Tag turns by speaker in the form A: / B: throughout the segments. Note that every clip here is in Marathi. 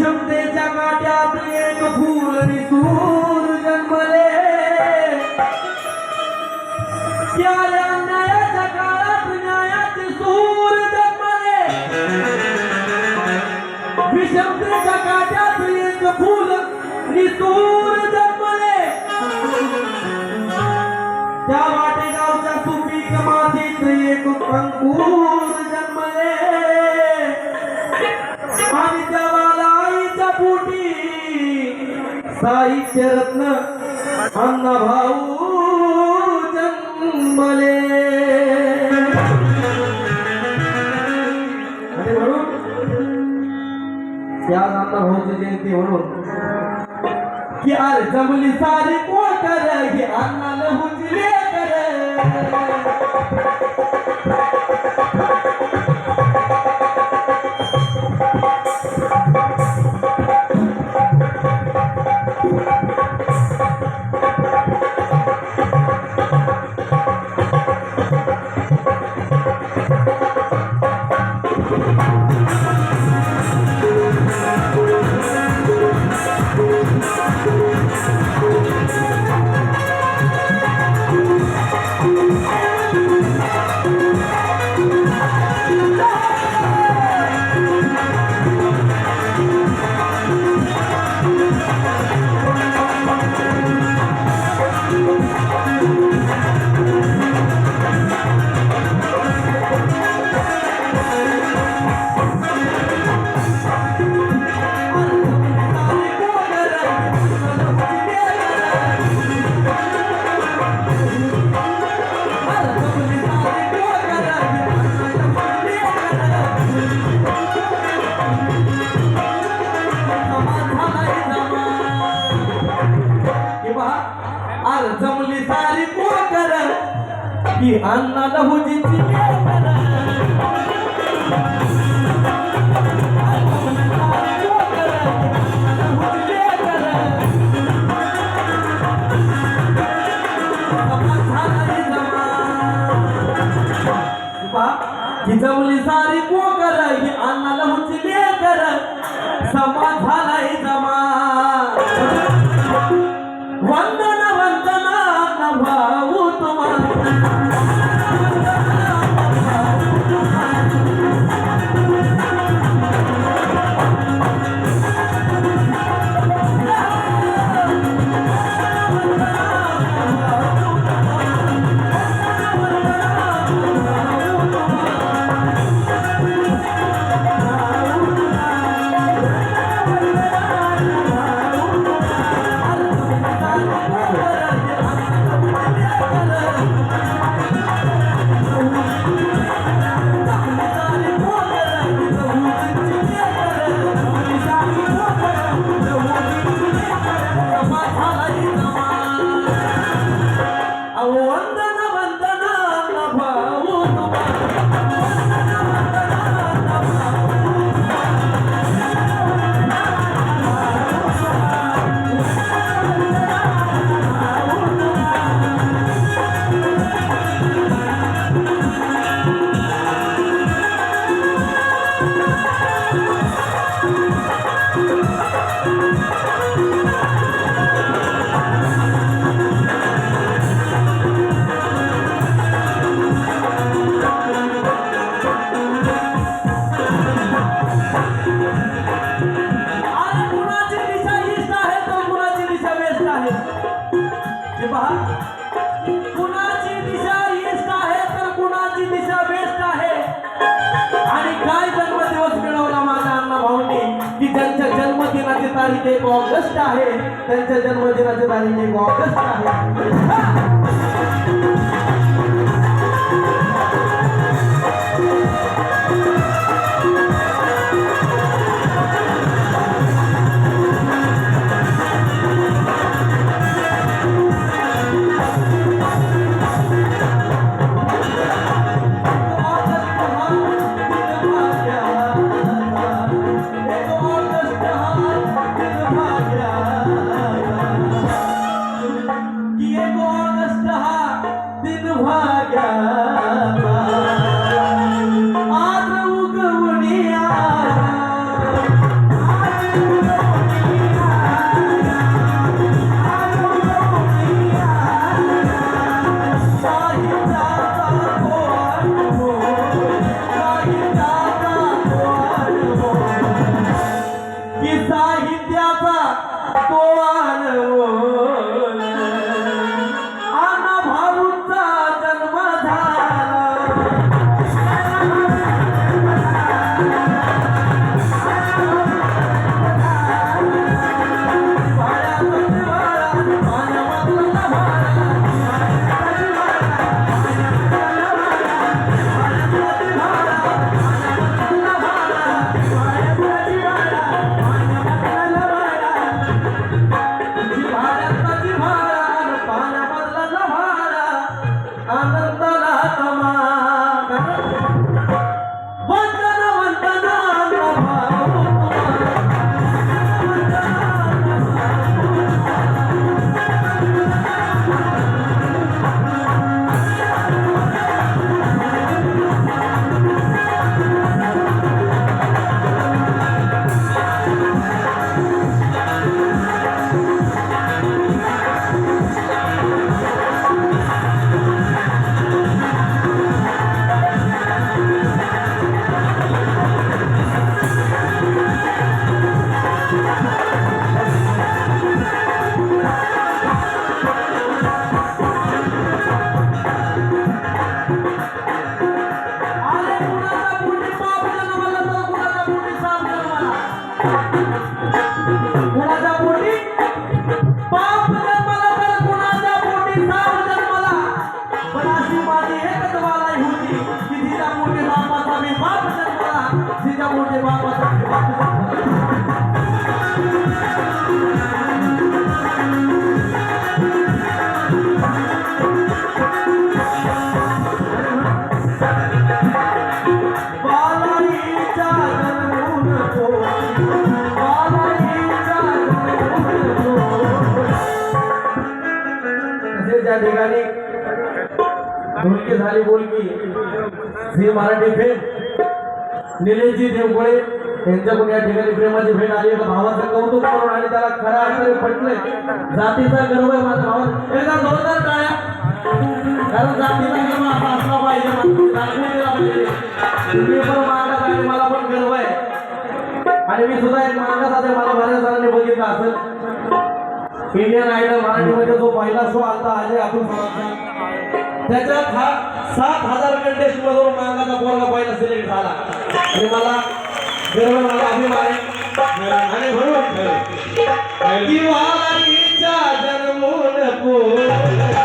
A: विषमतेच्या काट्यात एक फूल रिसूर जन्मले. त्या अन्यायाच्या काळात न्यायाचे सूर जन्मले. विषमतेच्या काट्यात एक फूल निसूर जन्मले. त्या वाटेगावच्या सुपीक मातीत एक अंकुर साहित्य रत्न अण्णा भाऊ जन्मले. आणि म्हणून त्या अण्णा भाऊची जयंती म्हणून की अरे जमली सारी कोकर ही अण्णा लहुची कर की अण्णा लहुजीची आहे. त्यांच्या जन्मदिनाची तारीख एक ऑगस्ट आहे ढोलकी झाली बोलकी झी मराठी फेम निलेशजी देवगोळे यांच्याकडून या ठिकाणी प्रेमाची भेट आली. एका भावाचं कौतुक करून आणि त्याला खरा अर्थाने पटलंय. जातीचा गर्व आहे माझा भावा एकदा जोरदार टाळ्या. कारण जातीचा गर्व असा असला पाहिजे. दाखवून दिला पाहिजे तुम्ही पण मागास आहे मला पण गर्व आहे. आणि मी सुद्धा एक मागास आहे. मला बऱ्याच जणांनी बघितलं असेल. इंडियन आयडल मराठीमध्ये जो पहिला शो आता आहे अतुल त्याच्यात हा सात हजार कंटेस्ट मधून मागाचा पोरगा पहिला सिलेक्ट झाला. आणि मला गर्व मला अभिमान आहे. आणि म्हणून जन्मून पोरी,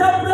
A: शब्द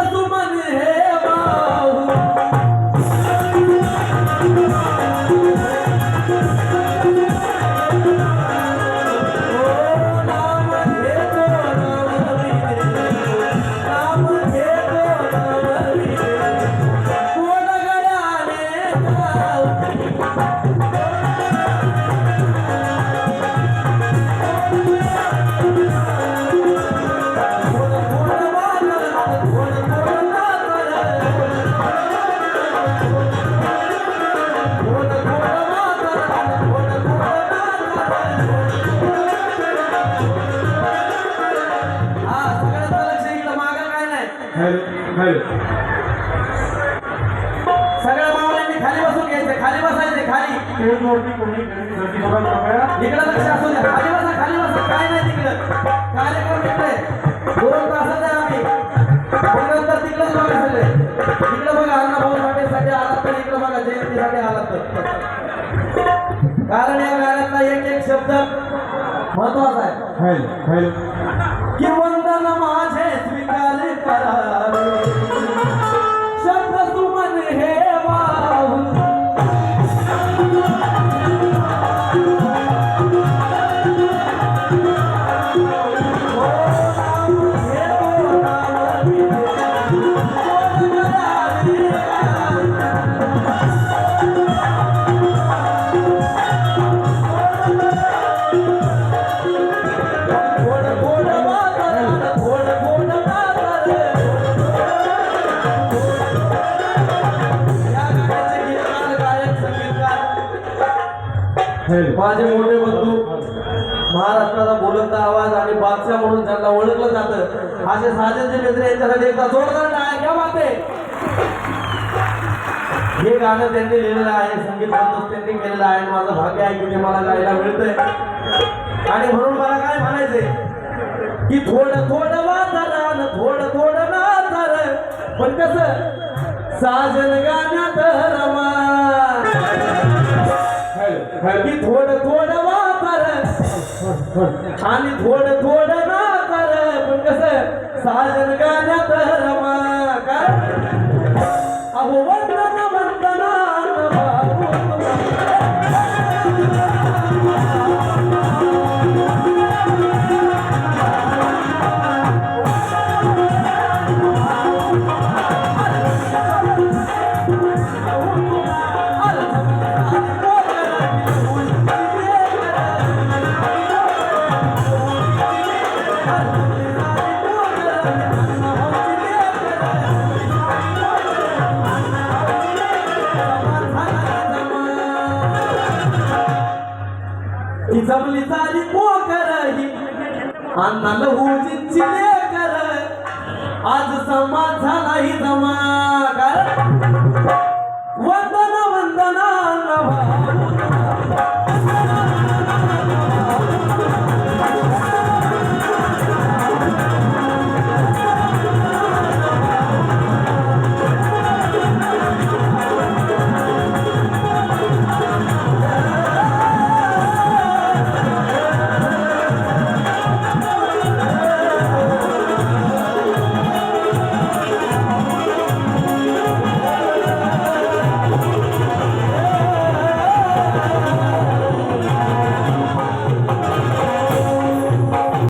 A: नंतर तिकडंच बघा सगळे. इकडं बघा अण्णा भाऊ साठेसाठी आलात तर इकडं बघा जयंतीसाठी आलात तर. कारण या गाण्यातला एक एक शब्द महत्त्वाचा आहे. माझे मोठे बंधू महाराष्ट्राचा बोलता आवाज आणि बादशाह म्हणून त्यांना ओळखलं जातं. असे जे मित्र यांच्यासाठी एकदा जोरदार आहे का माते. हे गाणं त्यांनी लिहिलेलं आहे संगीत त्यांनी केलेलं आहे. माझं भाग्य आहे की मला गायला मिळतंय. आणि म्हणून मला काय म्हणायचंय? की थोडं थोडं वाचार थोडं थोडं नाचार पण कसं? साजन गाण्यात रमा
B: हॅलो
A: थोड थोड वापर. आणि थोड थोडं नाकर पण कसं साजन गाण्यात जमली सारी पोकर ही अण्णा लहू चिंचिले कर आज समाज झाला ही जमा. कर वंदना वंदना